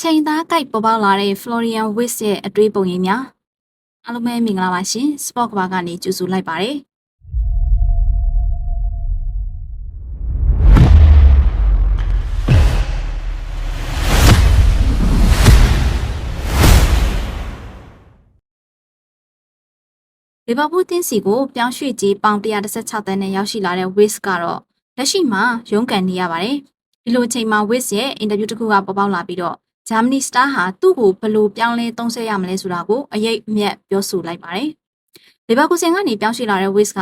ချိန်သားကိုက်ပေါ်ပေါက်လာတဲ့ Florian Wiss ရဲ့အတွေးပုံရိပ်များအားလုံးပဲမင်္ဂလာပါရှင် Sport ကဘာကနေကြိုဆိုလိုက်ပါတယ်လီဗာပူးတင်းစီကိုပြောင်းရွှေ့ကြီးပေါင်116တန်းနဲ့ရောက်ရှိလာတဲ့ Wiss ကတော့လက်ရှိမှာရုန်းကန်နေရပါတယ်ဒီလိုအချိန်မှာ Wiss ရဲ့အင်တာဗျူးတစ်ခုကပေါ်ပေါက်လာပြီးတော့ ဂျာမနီစတားဟာသူ့ကိုဘယ်လိုပြောင်းလဲသုံးဆွဲရမလဲဆိုတာကိုအရေးအမြတ်ပြောဆိုလိုက်ပါတယ်။လီဗာပူးဆင်ကနေပြောင်းရွှေ့လာတဲ့ Wiz က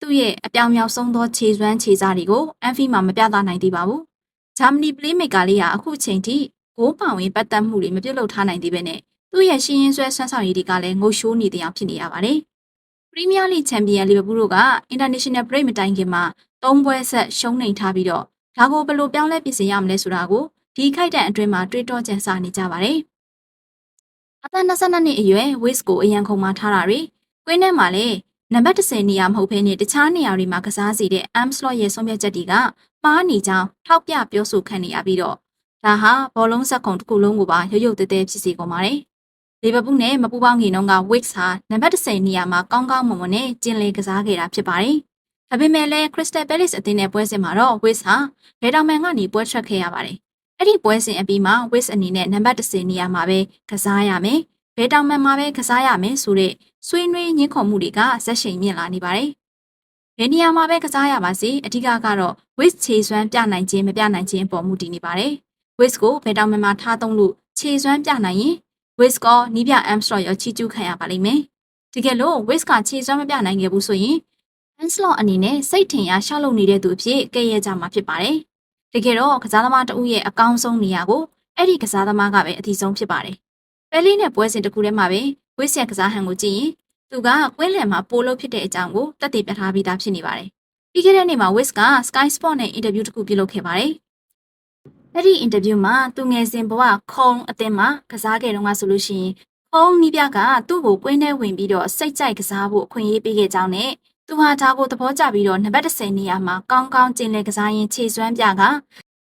သူ့ရဲ့အပြောင်မြောက်ဆုံးသောခြေစွမ်းခြေစားတွေကိုအန်ဖီမှာမပြသနိုင်သေးပါဘူး။ဂျာမနီပလေးမေကာလေးဟာအခုချိန်ထိဂိုးပောင်ဝင်ပတ်သက်မှုတွေမပြုတ်လုထားနိုင်သေးပဲနဲ့သူ့ရဲ့ရှင်းရင်းဆွဲဆွမ်းဆောင်ရည်တွေကလည်းငိုရှိုးနေတဲ့အဖြစ်နေရပါတယ်။ပရီးမီးယားလိချန်ပီယံလီဗာပူးတို့ကအင်တာနေရှင်နယ်ဘရိတ်မတိုင်ခင်မှာ၃ပွဲဆက်ရှုံးနိမ်ထားပြီးတော့ဒါကိုဘယ်လိုပြောင်းလဲပြင်ဆင်ရမလဲဆိုတာကို ဒီခိုက်တန်အတွင်းမှာတွေးတောကြံစားနေကြပါတယ်။အသက်22နှစ်အရွယ် Wiz ကိုအရန်ခုံမှာထားတာတွေကွင်းထဲမှာလည်းနံပါတ်30နေရာမဟုတ်ဘဲနဲ့တခြားနေရာတွေမှာကစားစီတဲ့ Amslot ရဲ့ဆုံးဖြတ်ချက်တွေကမှားနေကြောင်းထောက်ပြပြောဆိုခံနေရပြီးတော့ဒါဟာဘောလုံးဆက်ခုံတစ်ခုလုံးကိုပါရုပ်ရုပ်တဲတဲဖြစ်စေကုန်ပါတယ်။လီဗာပူးနဲ့မပူပေါင်းခင်တုန်းက Wiz ဟာနံပါတ်30နေရာမှာကောင်းကောင်းမွန်မွန်နဲ့ကျင်လည်ကစားခဲ့တာဖြစ်ပါတယ်။ဒါပေမဲ့လည်း Crystal Palace အသင်းနဲ့ပွဲစဉ်မှာတော့ Wiz ဟာဘယ်တောင်မှန်ကနေပွဲထွက်ခဲ့ရပါတယ်။ အဲ့ဒီပွဲစဉ်အပြီးမှာ Wiz အနေနဲ့နံပါတ်30နေရာမှာပဲကစားရမယ်။ဘယ်တောင်မှန်မှာပဲကစားရမယ်ဆိုတဲ့ဆွေးနွေးညှင်းခုန်မှုတွေကဇက်ရှိန်မြင့်လာနေပါတယ်။ဘယ်နေရာမှာပဲကစားရပါစေအဓိကကတော့ Wiz ခြေစွမ်းပြနိုင်ခြင်းမပြနိုင်ခြင်းအပေါ်မူတည်နေပါတယ်။ Wiz ကိုဘယ်တောင်မှန်မှာထားသုံးလို့ခြေစွမ်းပြနိုင်ရင် Wiz ကနီးပြ Armstrong ရောချီကျူးခံရပါလိမ့်မယ်။တကယ်လို့ Wiz ကခြေစွမ်းမပြနိုင်ခဲ့ဘူးဆိုရင် Anslot အနေနဲ့စိတ်ထင်ရရှောက်လုပ်နေတဲ့သူအဖြစ်ကဲ့ရဲ့ကြမှာဖြစ်ပါတယ်။ တကယ်တော့ကစားသမားတဦးရဲ့အကောင်းဆုံးနေရာကိုအဲ့ဒီကစားသမားကပဲအထီးဆုံးဖြစ်ပါတယ်။ပဲလီနဲ့ပွဲစဉ်တစ်ခုထဲမှာပဲဝိဆန်ကစားဟန်ကိုကြည့်ရင်သူကကွင်းလယ်မှာပိုလို့ဖြစ်တဲ့အကြောင်းကိုတက်တည်ပြထားပြီးသားဖြစ်နေပါတယ်။ပြီးခဲ့တဲ့နေ့မှာ Wiz က Sky Sport နဲ့အင်တာဗျူးတစ်ခုပြုလုပ်ခဲ့ပါတယ်။အဲ့ဒီအင်တာဗျူးမှာသူငယ်စဉ်ဘဝခုံအသင်းမှာကစားခဲ့တော့ကဆိုလို့ရှိရင်ခုံနီးပြကသူ့ကိုကွင်းထဲဝင်ပြီးတော့စိတ်ကြိုက်ကစားဖို့အခွင့်အရေးပေးခဲ့ကြောင်းနဲ့ သူဟာဒါကိုသဘောကျပြီးတော့နံပါတ်30နေရာမှာကောင်းကောင်းကျင်လည်ကစားရင်းခြေစွမ်းပြက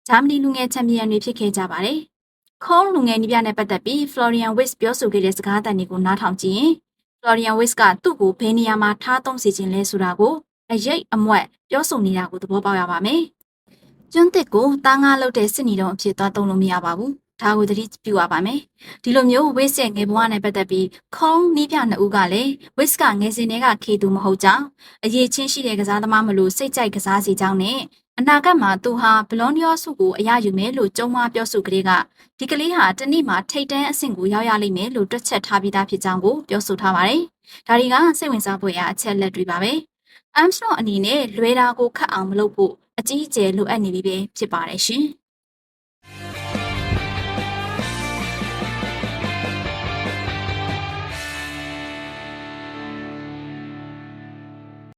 ဂျာမနီလူငယ်ချန်ပီယံတွေဖြစ်ခဲ့ကြပါတယ်။ခုံးလူငယ်နီးပြနဲ့ပတ်သက်ပြီး Florian Wiss ပြောဆိုခဲ့တဲ့စကားသံတွေကိုနားထောင်ကြည့်ရင် Florian Wiss ကသူ့ကိုဘယ်နေရာမှာထားသုံးစီခြင်းလဲဆိုတာကိုအရေးအမွက်ပြောဆိုနေတာကိုသဘောပေါက်ရပါမယ်။ကျွန်းသစ်ကိုတားငါးလုပ်တဲ့စစ်နီတုံးအဖြစ်သွားသုံးလို့မရပါဘူး။ ဒါကိုသတိပြုရပါမယ်။ဒီလိုမျိုးဝစ်ရဲ့ငယ်ဘဝနဲ့ပတ်သက်ပြီးခုံးနီးပြနှစ်ဦးကလည်းဝစ်ကငယ်စဉ်တည်းကခေသူမဟုတ်ကြောင်းအရေးချင်းရှိတဲ့ကစားသမားမလို့စိတ်ကြိုက်ကစားစီကြောင်းနဲ့အနာဂတ်မှာသူဟာဘလွန်ဒီယောဆုကိုအရယူမယ်လို့ကြုံမပြောဆိုကလေးကဒီကလေးဟာတနေ့မှာထိတ်တန်းအဆင့်ကိုရောက်ရလိမ့်မယ်လို့တွက်ချက်ထားပြီးသားဖြစ်ကြောင်းကိုပြောဆိုထားပါတယ်။ဒါတွေကစိတ်ဝင်စားဖို့ရအချက်လက်တွေပါပဲ။ Armstrong အနေနဲ့လွဲတာကိုခတ်အောင်မလုပ်ဖို့အကြီးအကျယ်လိုအပ်နေပြီပဲဖြစ်ပါတယ်ရှင်။